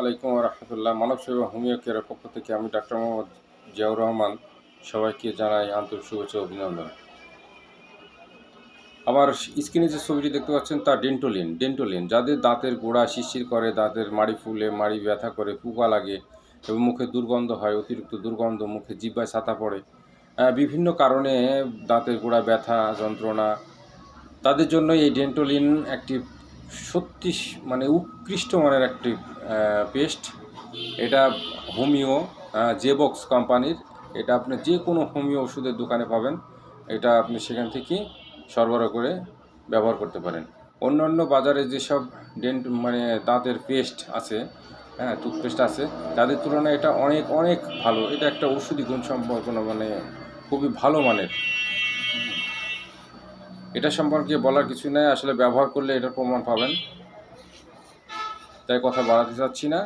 আলাইকুম রহমতুল্লাহ। মানব সেবা হোমিও কেয়ারের পক্ষ থেকে আমি ডাক্তার মোহাম্মদ জিয়াউর রহমান সবাইকে জানাই আন্তরিক শুভেচ্ছা অভিনন্দন। আমার স্ক্রিনে যে ছবিটি দেখতে পাচ্ছেন তা ডেন্টোলিন ডেন্টোলিন। যাদের দাঁতের গোড়া শিরশির করে, দাঁতের মাড়ি ফুলে, মাড়ি ব্যথা করে পোকা লাগে এবং মুখে দুর্গন্ধ হয়, অতিরিক্ত দুর্গন্ধ, মুখে জিব্বায় ছাতা পড়ে বিভিন্ন কারণে দাঁতের গোড়া ব্যথা, যন্ত্রণা, তাদের জন্য এই ডেন্টোলিন একটি সত্যি মানে উৎকৃষ্ট মানের একটি পেস্ট। এটা হোমিও জেবক্স কোম্পানির, এটা আপনি যে কোনো হোমিও ওষুধের দোকানে পাবেন। এটা আপনি সেখান থেকে সরবরাহ করে ব্যবহার করতে পারেন। অন্যান্য বাজারে যেসব ডেন্ট মানে দাঁতের পেস্ট আছে হ্যাঁ টুথপেস্ট আছে, তাদের তুলনায় এটা অনেক অনেক ভালো। এটা একটা ওষুধি গুণ সম্পর্ক মানে খুবই ভালো মানের। এটা সম্পর্কে বলার কিছু নাই। আসলে ব্যবহার করলে এটার প্রমাণ পাবেন। তাই কথা বাড়াতে চাচ্ছি না।